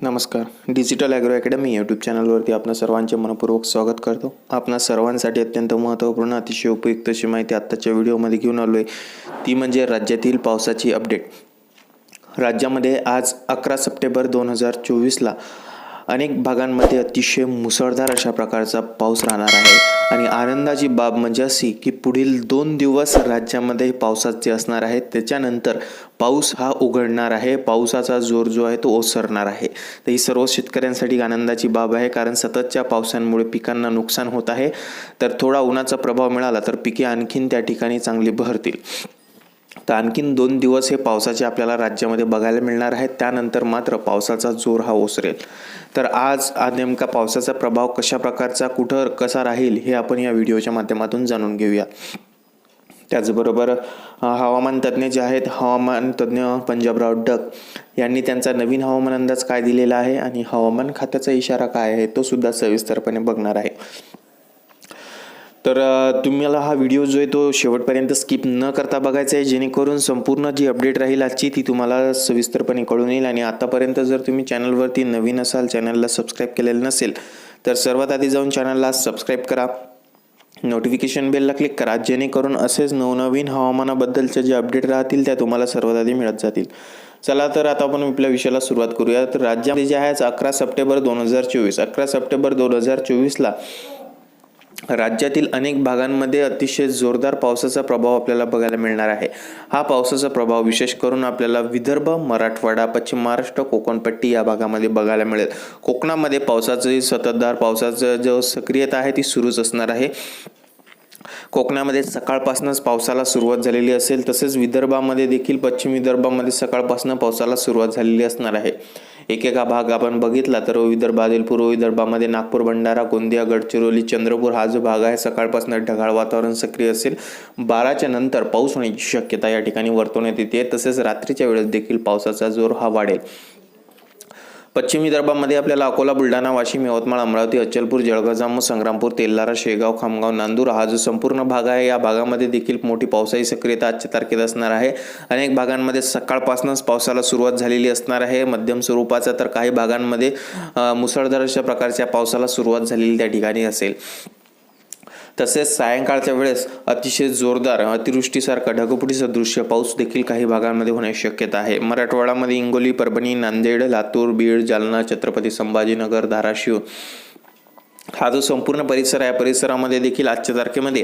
नमस्कार. Digital agro academy YouTube चॅनलवरती आपणा सर्वांचे मनपूर्वक स्वागत करतो. आपणा सर्वांसाठी अत्यंत महत्त्वपूर्ण अतिशय उपयुक्त अशी माहिती आत्ताच्या व्हिडिओमध्ये घेऊन आलो आहे ती म्हणजे राज्यातील पावसाची अपडेट राज्यामध्ये आज अकरा सप्टेंबर दोन हजार चोवीसला अनेक भागांमध्ये अतिशय मुसळधार अशा प्रकारचा पाऊस राहणार आहे. आणि आनंदाची बाब म्हणजे अशी की पुढील दोन दिवस राज्यामध्ये पावसाचे असणार आहेत त्याच्यानंतर पाऊस हा उघडणार आहे. पावसाचा जोर जो आहे तो ओसरणार आहे. तर ही सर्व शेतकऱ्यांसाठी आनंदाची बाब आहे कारण सततच्या पावसांमुळे पिकांना नुकसान होत आहे. तर थोडा उन्हाचा प्रभाव मिळाला तर पिके आणखीन त्या ठिकाणी चांगली बहरतील तर आणखीन दोन दिवस हे पावसाचे आपल्याला राज्यामध्ये बघायला मिळणार आहेत. त्यानंतर मात्र पावसाचा जोर हा ओसरेल. तर आज आ नेमका पावसाचा प्रभाव कशा प्रकारचा कुठं कसा राहील हे आपण या व्हिडिओच्या माध्यमातून जाणून घेऊया. त्याचबरोबर हवामान तज्ज्ञ जे आहेत हवामान तज्ज्ञ पंजाबराव डक यांनी त्यांचा नवीन हवामान अंदाज काय दिलेला आहे आणि हवामान खात्याचा इशारा काय आहे तो सुद्धा सविस्तरपणे बघणार आहे. तर तुम्हाला हा व्हिडिओ जो आहे तो शेवटपर्यंत स्किप न करता बघायचा आहे. जेणेकरून संपूर्ण जी अपडेट राहील आजची ती तुम्हाला सविस्तरपणे कळून येईल. आणि आतापर्यंत जर तुम्ही चॅनलवरती नवीन असाल चॅनलला सबस्क्राईब केलेलं नसेल तर सर्वात आधी जाऊन चॅनलला सबस्क्राईब करा. नोटिफिकेशन बेलला क्लिक करा. जेणेकरून असेच नवनवीन हवामानाबद्दलचे जे अपडेट राहतील त्या तुम्हाला सर्वात आधी मिळत जातील. चला तर आता आपण आपल्या विषयाला सुरुवात करूया. तर राज्यामध्ये जे आहे अकरा सप्टेंबर दोन हजार चोवीस. अकरा सप्टेंबर दोन हजार चोवीसला राज्यातील अनेक भागांमध्ये अतिशय जोरदार पावसाचा प्रभाव आपल्याला बघायला मिळणार आहे. हा पावसाचा प्रभाव विशेष करून आपल्याला विदर्भ मराठवाडा पश्चिम महाराष्ट्र कोकणपट्टी या भागामध्ये बघायला मिळेल. कोकणामध्ये पावसाची सततधार पावसाचं जो सक्रियता आहे ती सुरूच असणार आहे. कोकणामध्ये सकाळपासूनच पावसाला सुरुवात झालेली असेल तसेच विदर्भामध्ये देखील पश्चिम विदर्भामध्ये सकाळपासून पावसाला सुरुवात झालेली असणार आहे. एकेका भाग आपण बघितला तर विदर्भातील पूर्व विदर्भामध्ये नागपूर भंडारा गोंदिया गडचिरोली चंद्रपूर हा जो भाग आहे सकाळपासून ढगाळ वातावरण सक्रिय असेल. बाराच्या नंतर पाऊस होण्याची शक्यता या ठिकाणी वर्तवण्यात येते. तसेच रात्रीच्या वेळेस देखील पावसाचा जोर हा वाढेल. पश्चिम विदर्भामध्ये आपल्याला अकोला बुलढाणा वाशिम यवतमाळ अमरावती अचलपूर जळगाव जामोद संग्रामपूर तेल्लारा शेगाव खामगाव नांदूर हा जो संपूर्ण भाग आहे या भागामध्ये देखील मोठी पावसाची सक्रियता आजच्या तारखेत असणार आहे. अनेक भागांमध्ये सकाळपासूनच पावसाला सुरुवात झालेली असणार आहे. मध्यम स्वरूपाचा तर काही भागांमध्ये मुसळधार अशा प्रकारच्या पावसाला सुरुवात झालेली त्या ठिकाणी असेल. तसेच सायंकाळच्या वेळेस अतिशय जोरदार अतिवृष्टीसारखा ढगफुटीचं दृश्य पाऊस देखील काही भागांमध्ये होण्याची शक्यता आहे. मराठवाड्यामध्ये हिंगोली परभणी नांदेड लातूर बीड जालना छत्रपती संभाजीनगर धाराशिव हा जो संपूर्ण परिसर आहे परिसरामध्ये देखील आजच्या तारखेमध्ये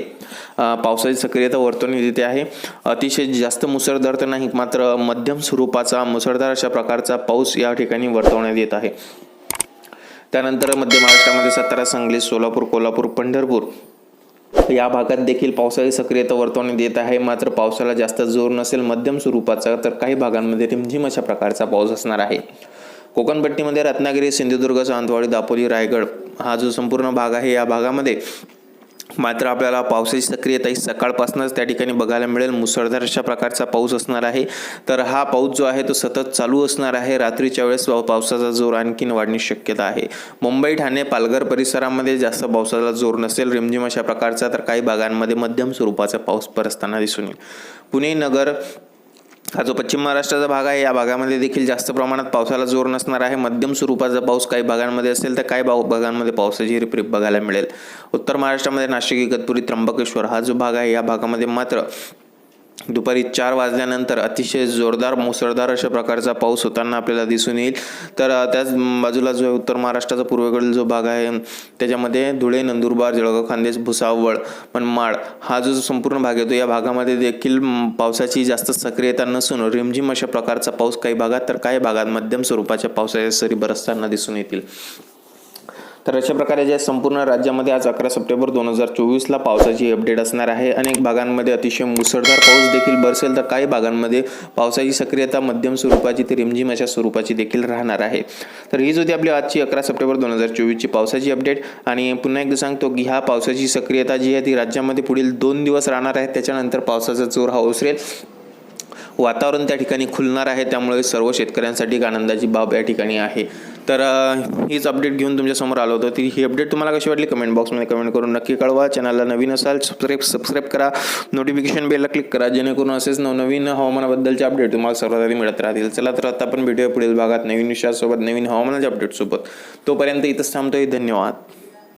पावसाची सक्रियता वर्तवण्यात येते आहे. अतिशय जास्त मुसळधार तर नाही मात्र मध्यम स्वरूपाचा मुसळधार अशा प्रकारचा पाऊस या ठिकाणी वर्तवण्यात येत आहे. त्यानंतर मध्य महाराष्ट्रामध्ये सातारा सांगली सोलापूर कोल्हापूर पंढरपूर या भागात देखील पावसाळी सक्रियता वर्तवण्यात देत आहे. मात्र पावसाला जास्त जोर नसेल मध्यम स्वरूपाचा तर काही भागांमध्ये रिमझिम अशा प्रकारचा पाऊस असणार आहे. कोकणपट्टीमध्ये रत्नागिरी सिंधुदुर्ग सावंतवाडी दापोली रायगड हा जो संपूर्ण भाग आहे या भागामध्ये मात्र आपल्याला पावसाची सक्रियता ही सकाळपासूनच त्या ठिकाणी बघायला मिळेल. मुसळधार अशा प्रकारचा पाऊस असणार आहे. तर हा पाऊस जो आहे तो सतत चालू असणार आहे. रात्रीच्या वेळेस पावसाचा जोर आणखीन वाढण्याची शक्यता आहे. मुंबई ठाणे पालघर परिसरामध्ये जास्त पावसाचा जोर नसेल. रिमझिम अशा प्रकारचा तर काही भागांमध्ये मध्यम स्वरूपाचा पाऊस बरसताना दिसून येईल. पुणे नगर हा जो पश्चिम महाराष्ट्राचा भाग आहे या भागामध्ये देखील जास्त प्रमाणात पावसाला जोर नसणार आहे. मध्यम स्वरूपाचा पाऊस काही भागांमध्ये असेल तर काही भागांमध्ये पावसाची रिपरिप बघायला मिळेल. उत्तर महाराष्ट्रामध्ये नाशिक इगतपुरी त्र्यंबकेश्वर हा जो भाग आहे या भागामध्ये मात्र दुपारी चार वाजल्यानंतर अतिशय जोरदार मुसळधार अशा प्रकारचा पाऊस होताना आपल्याला दिसून येईल. तर त्याच बाजूला जो आहे उत्तर महाराष्ट्राचा पूर्वेकडील जो भाग आहे त्याच्यामध्ये धुळे नंदुरबार जळगाव खानदेश भुसावळ मनमाड हा जो संपूर्ण भाग येतो या भागामध्ये देखील पावसाची जास्त सक्रियता नसून रिमझिम अशा प्रकारचा पाऊस काही भागात तर काही भागात मध्यम स्वरूपाच्या पावसाच्या सरी बरसताना दिसून येतील. तर अशा प्रकारे जे संपूर्ण राज्यामध्ये आज अकरा सप्टेंबर दोन हजार चोवीसला पावसाची अपडेट असणार आहे. अनेक भागांमध्ये अतिशय मुसळधार पाऊस देखील बरसेल तर काही भागांमध्ये पावसाची सक्रियता मध्यम स्वरूपाची ते रिमझिम अशा स्वरूपाची देखील राहणार आहे. तर हीच होती आपली आजची अकरा सप्टेंबर दोन हजार चोवीसची पावसाची अपडेट आणि पुन्हा एकदा सांगतो की ह्या पावसाची सक्रियता जी आहे ती राज्यामध्ये पुढील दोन दिवस राहणार आहे. त्याच्यानंतर पावसाचा जोर हा ओसरेल. वातावरण त्या ठिकाणी खुलणार आहे. त्यामुळे सर्व शेतकऱ्यांसाठी एक आनंदाची बाब या ठिकाणी आहे. तर हीच अपडेट घेऊन तुमच्यासमोर आलो होतो. ती ही अपडेट तुम्हाला कशी वाटली? कमेंट बॉक्समध्ये कमेंट करून नक्की कळवा. चॅनलला नवीन असाल सबस्क्राईब सबस्क्राईब करा. नोटिफिकेशन बेलला क्लिक करा जेणेकरून असेच नवनवीन हवामानाबद्दलचे अपडेट तुम्हाला सर्वात आधी मिळत राहतील. चला तर आता आपण व्हिडिओ पुढील भागात नवीन विषयासोबत नवीन हवामानाच्या अपडेटसोबत तोपर्यंत इथंच थांबतोय. धन्यवाद.